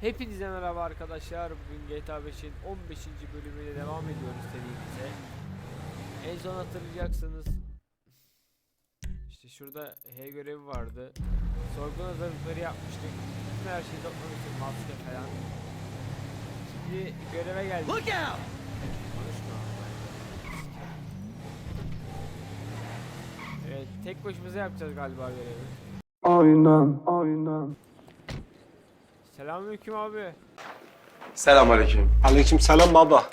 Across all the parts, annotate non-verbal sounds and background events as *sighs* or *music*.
Hepinize merhaba arkadaşlar. Bugün GTA 5'in 15. bölümüyle devam ediyoruz serimize. En son hatırlayacaksınız. İşte şurada H görevi vardı. Sorgun hazırlıkları yapmıştık. Bütün her şeyi toplamıştık. Maske falan. Şimdi göreve geldik. Look out! Evet, tek başımıza yapacağız galiba görevi. Aynen, aynen. Selamünaleyküm abi. Selamünaleyküm. Aleyküm selam baba.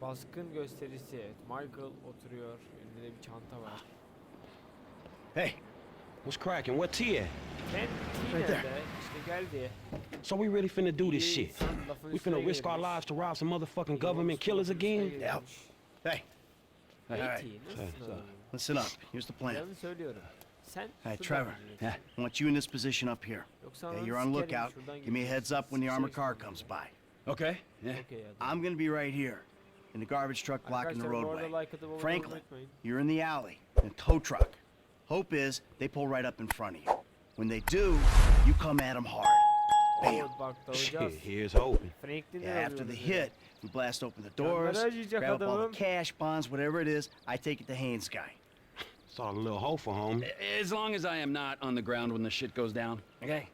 Baskın gösterisi. Michael oturuyor. Elinde de bir çanta var. Hey, what's cracking? What T at? Sen T Right there. nerede? İşte geldi. So we really finna do this shit? We finna risk our lives to rob some motherfucking government killers again? gelirmiş. Hey. Ne All right. T? Nasıl? so- Listen up. Here's the plan. Planı söylüyorum. Sen Hey, Trevor. gideceksin. Yeah. I want you in this position up here. Yoksa Okay, ananı you're on sikerim, lookout. şuradan Give me a gideceksin. heads up when the armored car comes by. Okay. Yeah. Okey hadi. I'm gonna be right here in the garbage truck blocking the Arkadaşlar bu arada roadway. like atıp abone olmayı Franklin, unutmayın. you're in the alley in a tow truck. Hope is they pull right up in front of you. When they do, you come at them hard. Bam. Evet, bak dalacağız. Here's hoping. Franklin'den Yeah, after the alıyoruz hit, we blast open the doors, Camları acıyacak grab up all adamım. the cash, bonds, whatever it is. I take it to Haynes guy. Saw a little hope for home. As long as I am not on the ground when the shit goes down. Okay.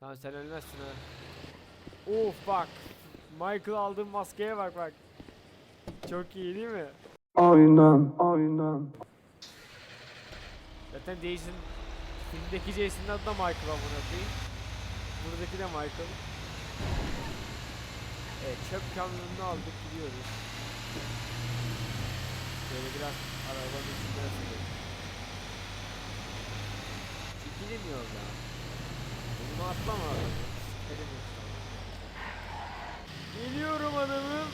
Tamam sen ölmezsin ha. Of bak. Michael aldığım maskeye bak bak. Çok iyi değil mi? Aynen, aynen. Zaten Jason filmdeki Jason'ın adı da Michael amına koyayım. Buradaki de Michael. Evet çöp kamyonunu aldık gidiyoruz. Böyle biraz arabanın içinden Çekilin yolda. Bunu atlama yoksa. Geliyorum adamım.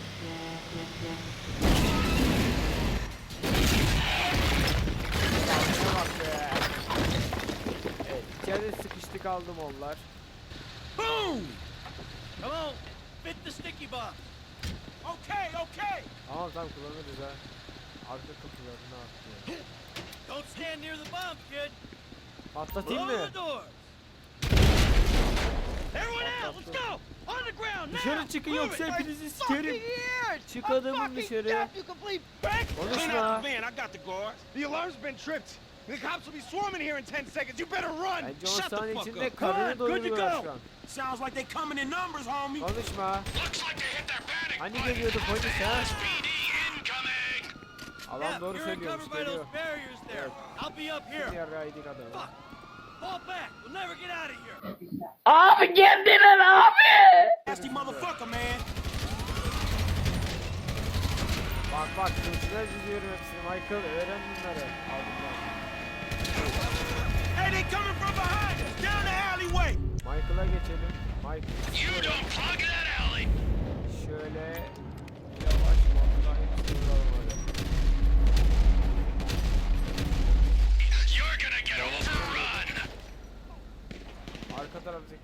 Evet, içeride sıkıştık aldım onlar. Boom! Come on, fit the sticky bomb. Okay, okay. Tamam tamam kullanırız ha. Arka kapılarını attı. Don't stand near the bomb, kid. Patlatayım mı? doors. Everyone out, let's go. On the ground Dışarı çıkın yoksa hepinizi sikerim. Çık adamım dışarı. Konuşma. The alarm's been tripped. The cops will be swarming here in 10 seconds. You better run. Bence 10 Shut the saniye fuck içinde up. karını doyuruyorlar go. şu an. Sounds like they coming in numbers, homie. Konuşma. Hani geliyordu polis ha? Adam doğru söylüyormuş geliyor. be up Kim yarrağıydık adamı. Fall back. We'll never get out of here. Abi kendine abi. Nasty motherfucker, man. Bak bak kılıçlar diziyorum hepsini. Michael öğren bunları. Al bunlar. Hey, they coming from behind us. Down the alleyway. Michael'a geçelim. Michael. You don't plug that alley. Şöyle yavaş modda hepsini vuralım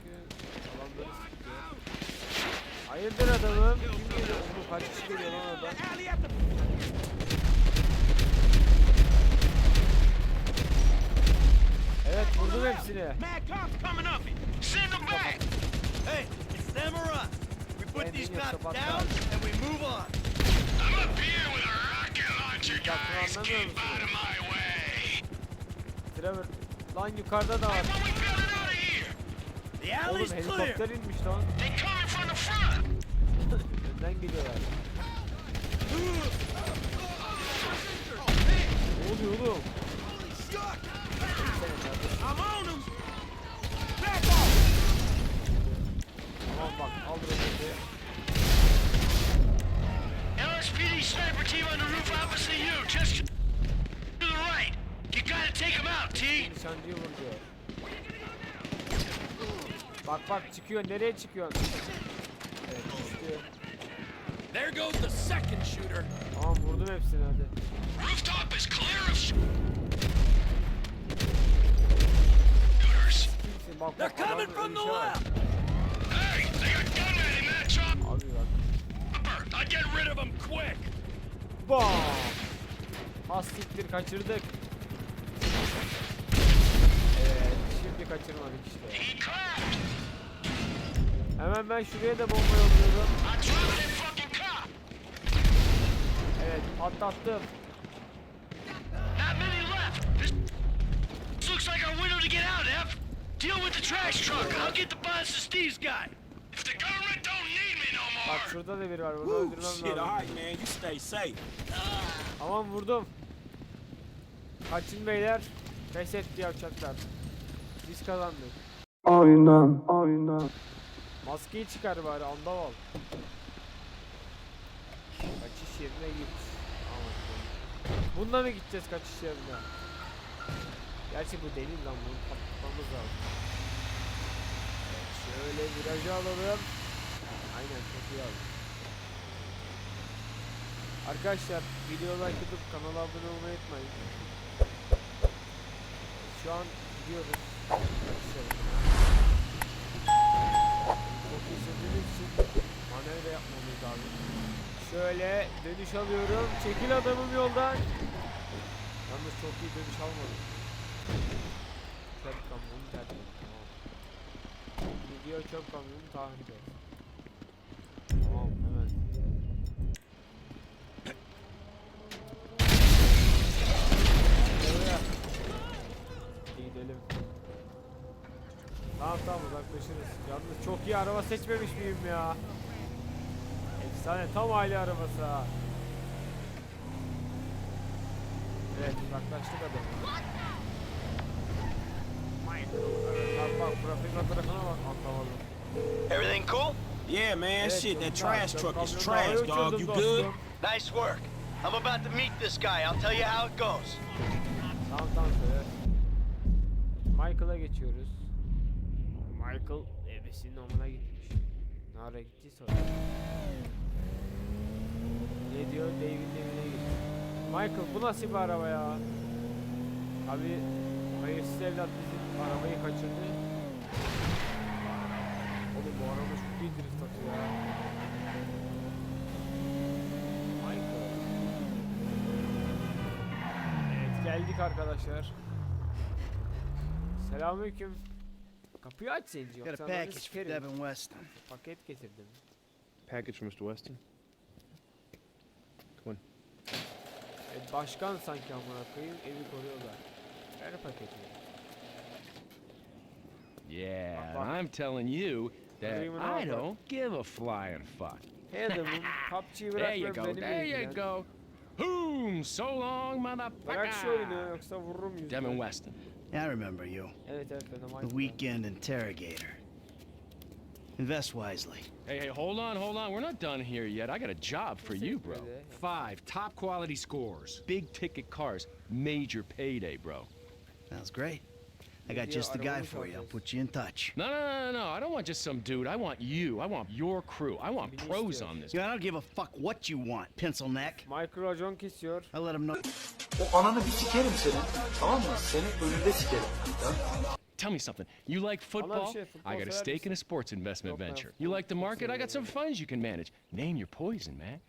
Taraftaki alanları sıkıyor. Hayırdır adamım? Kim geliyor? Oğlum kaç kişi geliyor lan oradan? Alley at the Evet vurdum hepsini. Hey, it's them or us. We put Kendini these yoksa cops patlar. down and we move on. I'm up here with a rocket launcher, Bak guys. bunu Keep anlamıyor out of musun? my way! Trevor. Lan yukarıda da var. Oğlum alley's clear. helikopter inmiş lan. They coming from the front! *laughs* Önden geliyorlar. Ne oluyor oğlum? I'm on them. Back off. Tamam bak al roketi. LSPD sniper team on the roof opposite you, just to the right. You gotta take them out, T! Nişancıyı vur diyor. Bak bak çıkıyor. Nereye çıkıyorsun? Evet düştü. There goes the second shooter. Tamam vurdum hepsini hadi. Rooftop is clear of shooters! Kimsin? Bak They're bak coming from the bak. left. Hey, they got gunmen in that chopper! Abi bak. I'd get rid of them quick! Bam! Has siktir kaçırdık. Evet şimdi kaçırmadık işte. Hemen ben şuraya da bomba yolluyorum. I dropped that fucking cop. Evet patlattım. Not many left. This, this looks like our window to get out, F. Deal with the trash truck. I'll get the boss to Steve's guy. If the government don't need me no Bak more. şurada da biri var. Bunu öldürmem lazım. man. You stay safe. Aman vurdum. Kaçın beyler. Pes etti yavşaklar. Biz kazandık. Aynen, aynen. Maskeyi çıkar bari andaval. Kaçış yerine git. Bununla mı gideceğiz kaçış yerine? Gerçi bu deli lan bunu patlatmamız lazım. Evet, şöyle virajı alalım. Aynen çok iyi aldım. Arkadaşlar videoya like atıp kanala abone olmayı unutmayın. Şu an gidiyoruz. Sürdüğünüz için manevra yapmamız lazım. Şöyle dönüş alıyorum. Çekil adamım yoldan. Yalnız çok iyi dönüş almadım. Çöp kamyonu terk. Gidiyor çöp kamyonu tahrik et. Tamam uzaklaşırız. Yalnız çok iyi araba seçmemiş miyim ya? Efsane tam aile arabası ha. Evet uzaklaştık bak bak bak anlamadım. Everything cool? Yeah, man. Evet, Shit, that trash truck is trash, dog. You good? Nice work. I'm about to meet this guy. I'll tell you how it goes. Tamam tamam söyle. Michael'a geçiyoruz. Michael ebesinin omuna gitmiş. Ne ara gittiyse o. Ne diyor? David'in evine gitti. Michael bu nasıl bir araba ya? Abi hayırsız evlat bizim arabayı kaçırdı. Oğlum bu araba çok iyi drift atıyor ya. Michael. Evet geldik arkadaşlar. Selamünaleyküm. Kapıyı aç Got a yoksa ananı package for sikerim. Devin Weston. Paket getirdim. Package from Mr. Weston. Come on. Evet, başkan sanki amına koyayım evi koruyorlar. Ver paketi. Yeah, Fuck, fuck. and I'm telling you that Agreement I offer. don't give a flying fuck. Hey adamım PUBG'yi bırak There you ve go, beni there you go. Boom, so long, Bırak şu oyunu motherfucker. yoksa vururum yüzüne. Devin Weston. I remember you. Evet evet ben de The weekend interrogator. Invest wisely. Hey, hey, hold on, hold on. We're not done here yet. I got a job for you, bro. Five top quality scores, big ticket cars, major payday, bro. Sounds great. I got just the guy for you. I'll put you in touch. No, no, no, no, no. I don't want just some dude. I want you. I want your crew. I want pros on this. You know, I don't give a fuck what you want, pencil neck. Michael racon kesiyor. I let him know. O ananı bir sikerim senin. Tamam mı? Seni önünde sikerim. Tell me something. You like football? I got a stake in a sports investment venture. You like the market? I got some funds you can manage. Name your poison, man.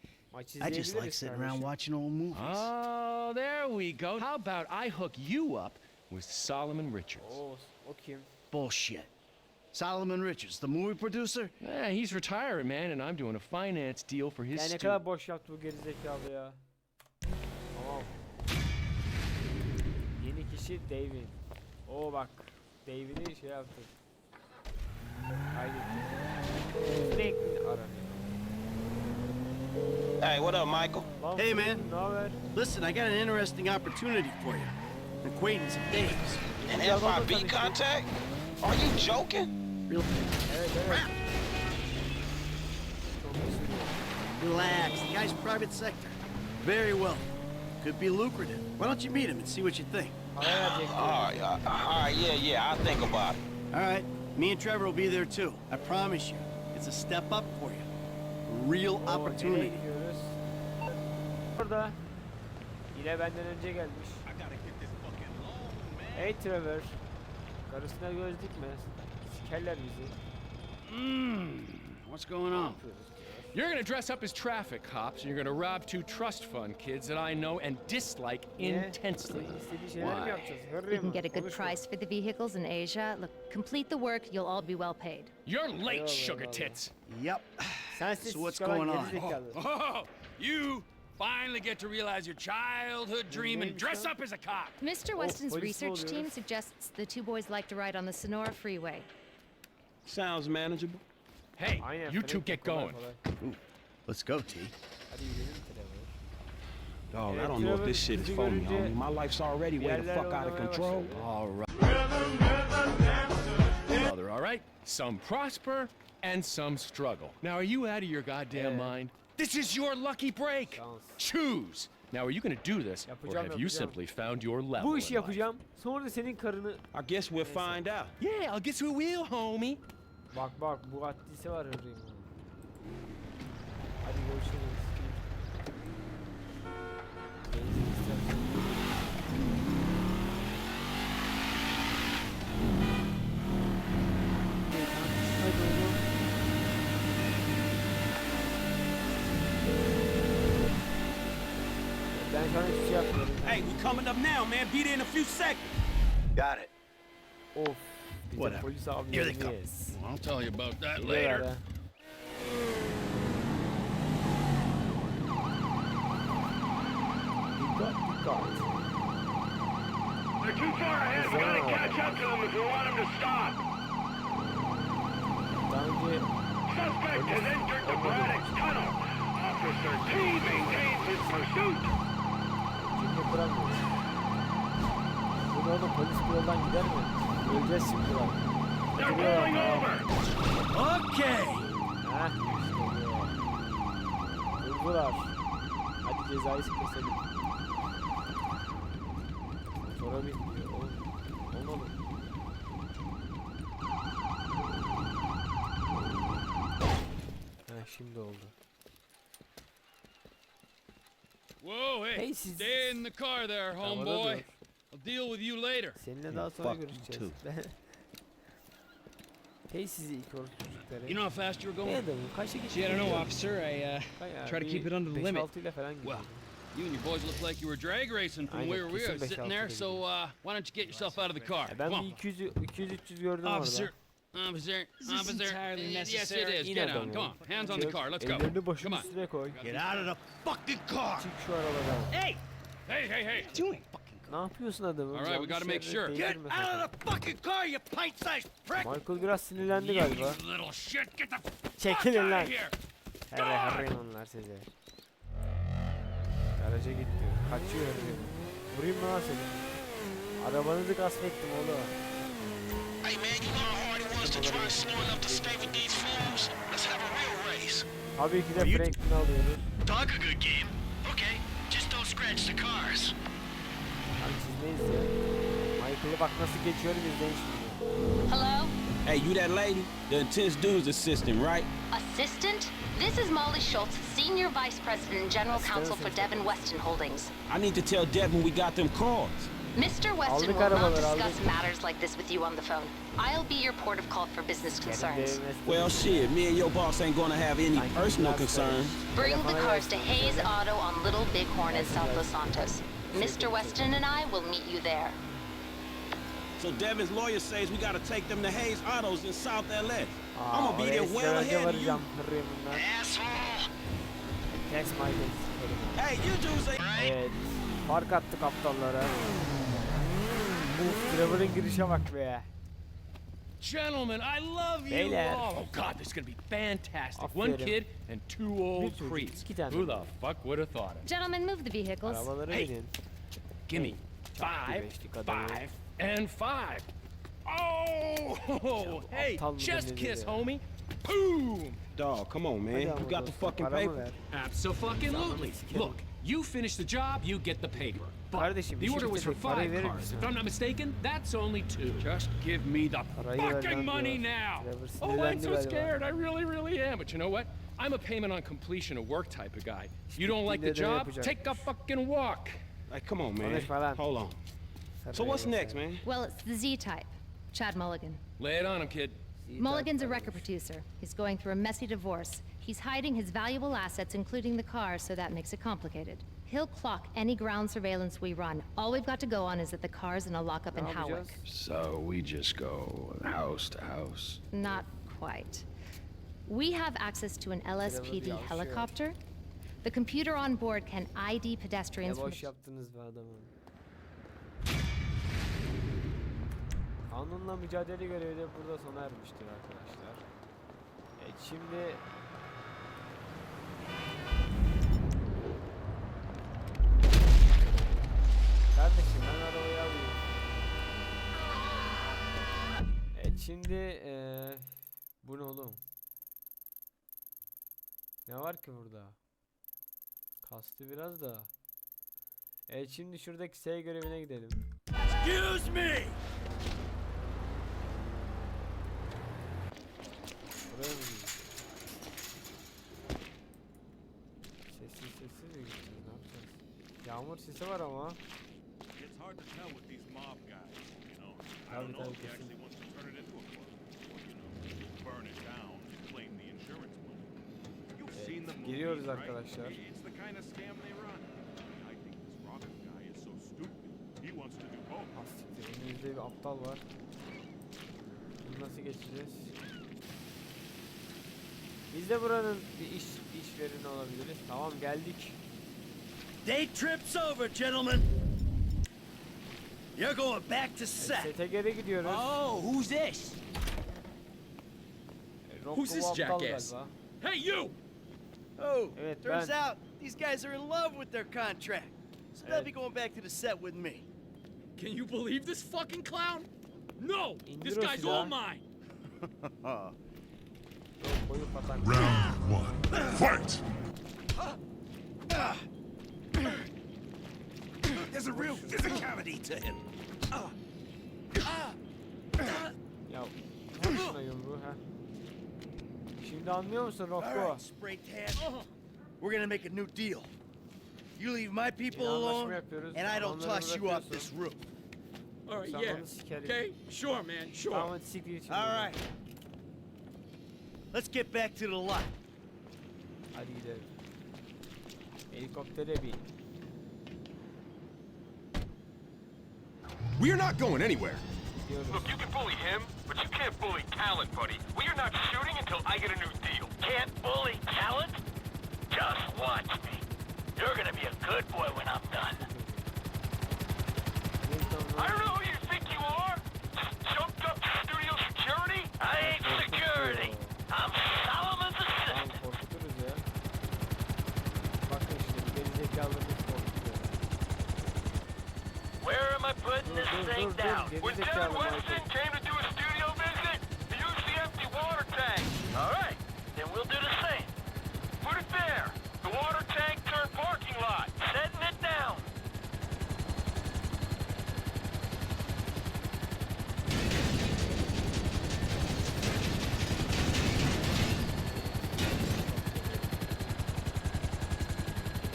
I just like sitting around watching old movies. Oh, there we go. How about I hook you up with Solomon Richards? Oo, o? Bullshit. Solomon Richards, the movie producer? Yeah, he's retiring, man, and I'm doing a finance deal for his Ya ne student. kadar boş yaptı bu gerizekalı ya. Kişi David. Oo bak. David'i şey yaptı. Kaydetti. Franklin aranıyor. Hey, what up, Michael? Lan Hey, man. Ne haber? Listen, I got an interesting opportunity for you. An acquaintance of Dave's. An Yeah, well, FIB contact? Are you joking? Real Evet evet. Çok istiyor. relax. The guy's private sector. Very well. Could be lucrative. Why don't you meet him and see what you think? Para verecek. All right, uh, all right, yeah, yeah, I'll think about it. All right. Me and Trevor will be there too. I promise you. It's a step up for you. Real Oo, nereye opportunity. gidiyoruz? Orada. Yine benden önce gelmiş. Hey Trevor. Karısına göz dikme. Sikerler bizi. Hmm. What's going Ne on? yapıyoruz? You're gonna dress up as traffic cops and you're gonna rob two trust fund kids that I know and dislike Niye? intensely. Senin istediğin şeyler mi Why? yapacağız? We can get a good price for the vehicles in Asia. Look, complete the work, you'll all be well paid. You're late, Eyvallah, sugar tits. Yep. *sighs* Sensiz So what's going on? gerizekalı. Oh, oh, you finally get to realize your childhood dream and dress up as a cop. Mr. Oh, Weston's research team suggests the two boys like to ride on the Sonora Freeway. Sounds manageable. Hey, Aynen, you two get going. kolay. Let's go, T. Hadi yürüyelim Trevor. Dog, I don't know if this shit is bizi for me, görünce homie. My life's already way the fuck out of control. All right. Brother, all right? Some prosper and some struggle. Now, are you out of your goddamn Yeah. mind? This is your lucky break. Şans. Choose. Now, are you gonna do this, or have you simply found your level? Bu in işi yapacağım. Sonra senin karını... I guess we'll find out. Yeah, I'll get you a homie. Bak bak bu haddisi var hırrım. Hadi görüşürüz. Şey. Hey, we coming up now, man. Be there in a few seconds. Got it. Of. Bir de Whatever. polis Here they come. abilerimiz. I'll tell you about that Geliyorlar ha. Dikkat dikkat. They're too far ahead. We gotta catch up to them if we want them to stop. Daha önce Suspect has entered the Braddock tunnel. Officer T maintains his pursuit. cümle kuramıyoruz. Bunu oğlum polis bu yoldan gider mi? Öleceğiz şimdi tamam. Okay. Heh, işte. Durdular. Hadi cezayı keselim. Motora bin diyor oğlum. Olmadı. Heh şimdi oldu. Whoa, hey. Hey, siz- Stay in the car there, homeboy. Deal with you later. Seninle daha sonra fuck you görüşeceğiz. hey sizi ilk çocukları. You know how fast you were going? Adamım kaçta gidiyorsun? Gee, I don't know, officer. I, uh, try to keep it under the limit. 5-6 ile falan gidiyor. Well, You and your boys look like you were drag racing from Aynen, where we kesin were beş sitting altı there. gibi. So uh, why don't you get yourself out of the car? Ya ben Come bir on. 200 200 300 gördüm Officer, orada. officer, Is this officer. entirely Yes, it necessary? is. Get on. Come on. Hands on the car. Let's go. Ellerini başının Come on. üstüne koy. Get out of the fucking car. Çık şu arabadan. Hey, hey, hey. doing? Ne yapıyorsun adamım? All right, we gotta make sure. Get out of the fucking car, you pint-sized prick! Michael biraz sinirlendi galiba. little shit, get the fuck Çekilin out lan. of here! Hele harrayın onlar size. Garaja gitti. Kaçıyor herif. Vurayım mı lan seni? Arabanızı gasp ettim oğlum. Hey man, you know how hard it was to try slowing up to stay with these fools? Let's have a real race. Tabii ki de Franklin alıyoruz. Dog a good game. Okay, just don't scratch the cars. Abi siz ya? Michael'ı bak nasıl geçiyorum izleyin şimdi. Hello? Hey, you that lady? The intense dude's assistant, right? Assistant? This is Molly Schultz, Senior Vice President and General Counsel for Devin Weston Holdings. I need to tell Devin we got them cars. Mr. Weston Aldık will not discuss matters like this with you on the phone. I'll be your port of call for business concerns. Well, shit, me and your boss ain't gonna have any personal concerns. Bring the cars to. Hayes Auto on Little Bighorn in South Los Santos. Mr. Weston and I will meet you there. So Devin's lawyer says we gotta take them to Hayes Autos in South LA. I'm Aa, gonna be there well ahead of you. Asshole! Kes ha. Hey, you dudes ain't... Evet. Fark attık aptallara. Uf, Trevor'ın girişe bak be. Gentlemen, I love you Beyler. all. Oh God, this is gonna be fantastic. One kid and two old çocuk, creeps. Who the fuck would have thought it? Gentlemen, move the vehicles. Arabalara Hey. binin. Give me five, five, and five. Oh, hey, aptal mı chest kiss, homie. Boom. Dog, come on, man. Hadi You got the fucking paramı paper? ver. Absolutely. sikerim. Look, you finish the job, you get the paper. But Kardeşim, the order was for five cars. If I'm not mistaken, that's only two. Just give me the Parayı fucking money now. Oh, I'm so scared. I really, really am. But you know what? I'm a payment on completion of work type of guy. You don't like the job? Take a fucking walk. Like, come on, man. Konuşma lan. Hold on. So what's next, man? Well, it's the Z type. Chad Mulligan. Lay it on him, kid. Mulligan's a record producer. He's going through a messy divorce. He's hiding his valuable assets, including the car, so that makes it complicated. He'll clock any ground surveillance we run. All we've got to go on is that the car's in a lockup in yapacağız? Howick. So we just go house to house. Not quite. We have access to an LSPD helicopter. The computer on board can ID pedestrians from boş yaptınız be adamım. Kanunla mücadele görevi de burada sona ermiştir arkadaşlar. Evet şimdi Kardeşim ben arabayı alayım. Evet şimdi eee bu ne oğlum? Ne var ki burada? Kastı biraz da. Evet şimdi şuradaki S görevine gidelim. Excuse me! Buraya mı gidiyoruz? Sessiz sessiz mi gideceğiz? Ne yapacağız? Yağmur sesi var ama. It's hard to tell with these mob guys, you know. I Tabii, don't know tabii, if he kesin. actually wants to turn it into a club. Or, you know, burn it down, claim the insurance money. You've seen the movies, giriyoruz right? arkadaşlar. It's the kind of scam they run. I think this Robin guy is so stupid. He wants to do both. Asiktir. Önümüzde bir aptal var. Bunu nasıl geçeceğiz? Biz de buranın bir iş işvereni olabiliriz. Tamam geldik. Day trip's over, gentlemen. You're going back to set. sete gidiyoruz. Oh, who's this? Rocco Who's this aptal jackass? galiba. Hey, you! Oh, Evet, turns ben- out these guys are in love with their contract. So they'll be going back to the set with me. Can you believe this fucking clown? No! İndir This o guy's silahı. all mine! Rocco'yu patan. There's a real physicality to him. Ya vur şuna yumruğu ha. Şimdi anlıyor musun Rocco? right, spray tan. We're gonna make a new deal. You leave my people Yine anlaşma alone, yapıyoruz, and I don't onları toss you off bırakıyorsun. this roof. All right, Sen yeah. onu sikerim. Okay? Sure, man, sure. Tamam hadi siktir git şimdi. All right. Let's get back to the lot. Hadi gidelim. Helikoptere bin. We're not going anywhere. Look, you can bully him, but you can't bully talent, buddy. We are not shooting until I get a new deal. Can't bully talent? Just watch me. You're gonna be a good boy when I'm done. I don't know Dur, this dur, dur, dur. down? When zekalı Devin Michael. Winston came to do a studio visit, he used the empty water tank. All right, then we'll do the same. Put it there. The water tank turned parking lot. Setting it down.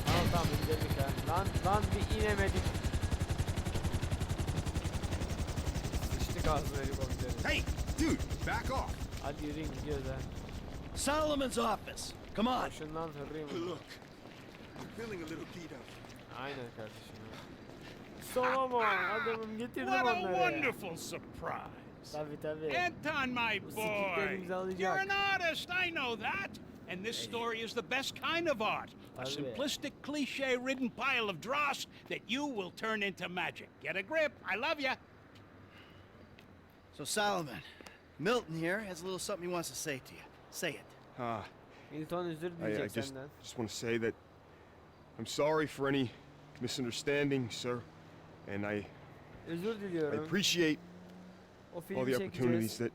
Tamam tamam indirdik ha. Lan lan bir inemedik. Hey, dude, back off. Hadi yürüyün gidiyoruz ha. Solomon's office. Come on. Şundan hırrıyım. Look, I'm feeling a little keyed up. Aynen kardeşim. ya. Solomon adamım getirdim What a wonderful surprise. Tabi tabi. Anton, my boy. You're an artist, I know that. And this story is the best kind of art. A simplistic, cliche-ridden pile of dross that you will turn into magic. Get a grip. I love you. So Solomon, Milton here has a little something he wants to say to you. Say it. Uh, Milton özür I, I dileyecek just, senden. just want to say that I'm sorry for any misunderstanding, sir. And I, Özür I diliyorum. appreciate O all filmi the opportunities çekeceğiz. that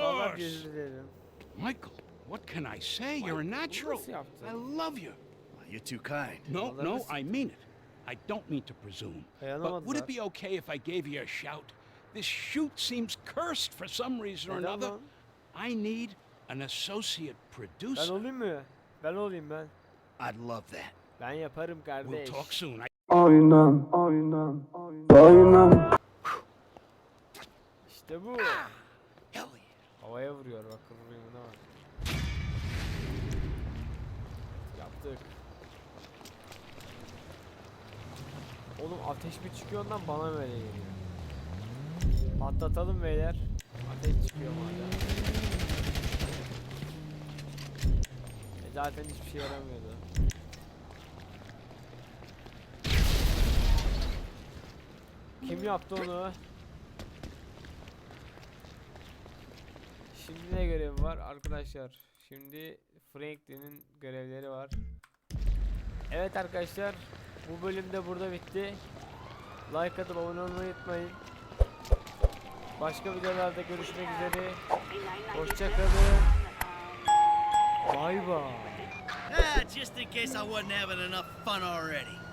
Vallahi course. özür dilerim. Michael, what can I say? You're a Bunu natural. nasıl yaptın? I love you. Well, you're too kind. No, Well, that no, was- I mean it. I don't mean to presume. But would Dayanamadılar. it be okay if I gave you a shout? This shoot seems cursed for some reason or Neden another. lan? I need an associate Ben producer. olayım mı? Ben olayım ben. I'd love that. Ben yaparım We'll kardeş. talk soon. I İşte İşte bu. Havaya vuruyor bak kıvrımına bak. Yaptık. Oğlum ateş mi çıkıyor ondan bana mı öyle geliyor? Patlatalım beyler. Ateş çıkıyor madem. E zaten hiçbir şey yaramıyordu. Kim yaptı onu? Şimdi ne görevi var arkadaşlar? Şimdi Franklin'in görevleri var. Evet arkadaşlar, bu bölüm de burada bitti. Like atıp abone olmayı unutmayın. Başka videolarda görüşmek üzere. Hoşçakalın. Bay bay. Just in case I wasn't having enough fun already.